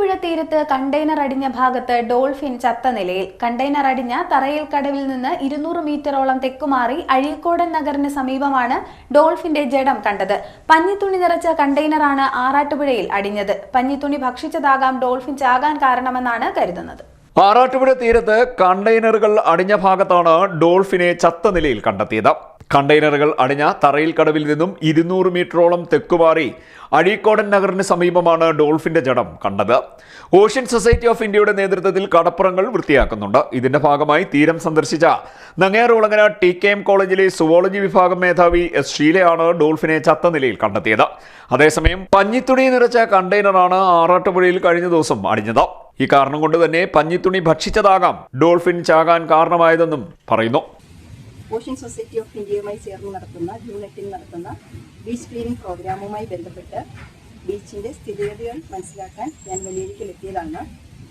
ആറാട്ടുപുഴ തീരത്ത് കണ്ടെയ്നർ അടിഞ്ഞ ഭാഗത്ത് ഡോൾഫിൻ ചത്ത നിലയിൽ. കണ്ടെയ്നർ അടിഞ്ഞ തറയിൽ കടവിൽ നിന്ന് ഇരുന്നൂറ് മീറ്ററോളം തെക്കുമാറി അഴീക്കോടൻ നഗറിന് സമീപമാണ് ഡോൾഫിന്റെ ജഡം കണ്ടത്. പഞ്ഞിത്തുണി നിറച്ച കണ്ടെയ്നറാണ് ആറാട്ടുപുഴയിൽ അടിഞ്ഞത്. പഞ്ഞിത്തുണി ഭക്ഷിച്ചതാകാം ഡോൾഫിൻ ചാകാൻ കാരണമെന്നാണ് കരുതുന്നത്. ആറാട്ടുപുഴ തീരത്ത് കണ്ടെയ്നറുകൾ അടിഞ്ഞ ഭാഗത്താണ് ഡോൾഫിനെ ചത്ത നിലയിൽ കണ്ടെത്തിയത്. കണ്ടെയ്നറുകൾ അടിഞ്ഞ തറയിൽ കടവിൽ നിന്നും ഇരുന്നൂറ് മീറ്ററോളം തെക്കുമാറി അഴീക്കോടൻ നഗറിന് സമീപമാണ് ഡോൾഫിന്റെ ജടം കണ്ടത്. ഓഷ്യൻ സൊസൈറ്റി ഓഫ് ഇന്ത്യയുടെ നേതൃത്വത്തിൽ കടപ്പുറങ്ങൾ വൃത്തിയാക്കുന്നുണ്ട്. ഇതിന്റെ ഭാഗമായി തീരം സന്ദർശിച്ച നങ്ങേറുളങ്ങര ടി കെ എം കോളേജിലെ സുവോളജി വിഭാഗം മേധാവി എസ് ഷീലയാണ് ഡോൾഫിനെ ചത്ത നിലയിൽ കണ്ടെത്തിയത്. അതേസമയം പഞ്ഞിത്തുണി നിറച്ച കണ്ടെയ്നറാണ് ആറാട്ടുപുഴയിൽ കഴിഞ്ഞ ദിവസം അടിഞ്ഞത്. ഈ കാരണം കൊണ്ട് തന്നെ പഞ്ഞിത്തുണി ഭക്ഷിച്ചതാകാം ഡോൾഫിൻ ചാകാൻ കാരണമായതെന്നും പറയുന്നു. ഓഷ്യൻ സൊസൈറ്റി ഓഫ് ഇന്ത്യയുമായി ചേർന്ന് നടത്തുന്ന എട്ടിന് നടത്തുന്ന ബീച്ച് ക്ലീനിങ് പ്രോഗ്രാമുമായി ബന്ധപ്പെട്ട് ബീച്ചിന്റെ സ്ഥിതിഗതികൾ മനസ്സിലാക്കാൻ ഞാൻ വെളിയിലേക്കിലെത്തിയതാണ്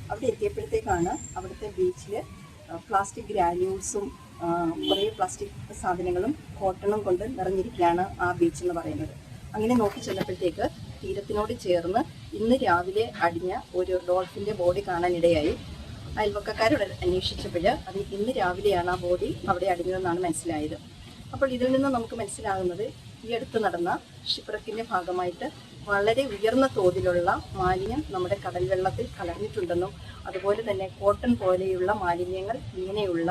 അവിടെ എത്തിയപ്പോഴത്തേക്കാണ് അവിടുത്തെ ബീച്ചിൽ പ്ലാസ്റ്റിക് ഗ്രാന്യൂൾസും കുറേ പ്ലാസ്റ്റിക് സാധനങ്ങളും കോട്ടണും കൊണ്ട് നിറഞ്ഞിരിക്കുകയാണ് ആ ബീച്ച് എന്ന് പറയുന്നത്. അങ്ങനെ നോക്കി ചെന്നപ്പോഴത്തേക്ക് തീരത്തിനോട് ചേർന്ന് ഇന്ന് രാവിലെ അടിഞ്ഞ ഒരു ഡോൾഫിന്റെ ബോഡി കാണാനിടയായി. അയൽവക്കക്കാരോട് അന്വേഷിച്ചപ്പോൾ അത് ഇന്ന് രാവിലെയാണ് ആ ബോഡി അവിടെ അടിഞ്ഞതെന്നാണ് മനസ്സിലായത്. അപ്പോൾ ഇതിൽ നിന്ന് നമുക്ക് മനസ്സിലാകുന്നത് ഈ അടുത്ത് നടന്ന ഷിപ്രക്കിന്റെ ഭാഗമായിട്ട് വളരെ ഉയർന്ന തോതിലുള്ള മാലിന്യം നമ്മുടെ കടൽ വെള്ളത്തിൽ കലർന്നിട്ടുണ്ടെന്നും അതുപോലെ തന്നെ കോട്ടൺ പോലെയുള്ള മാലിന്യങ്ങൾ ഇങ്ങനെയുള്ള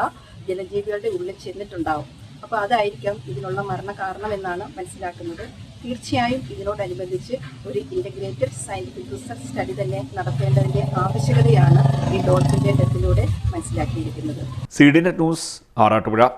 ജലജീവികളുടെ ഉള്ളിൽ ചെന്നിട്ടുണ്ടാവും. അപ്പോൾ അതായിരിക്കാം ഇതിനുള്ള മരണ കാരണമെന്നാണ് മനസ്സിലാക്കുന്നത്. തീർച്ചയായും ഇതിനോടനുബന്ധിച്ച് ഒരു ഇന്റഗ്രേറ്റഡ് സയന്റിഫിക് റിസർച്ച് സ്റ്റഡി തന്നെ നടത്തേണ്ടതിന്റെ ആവശ്യകതയാണ് ഈ ഡോൾഫിന്റെ ഡെത്തിലൂടെ മനസ്സിലാക്കിയിരിക്കുന്നത്. C D net news Arattupuzha.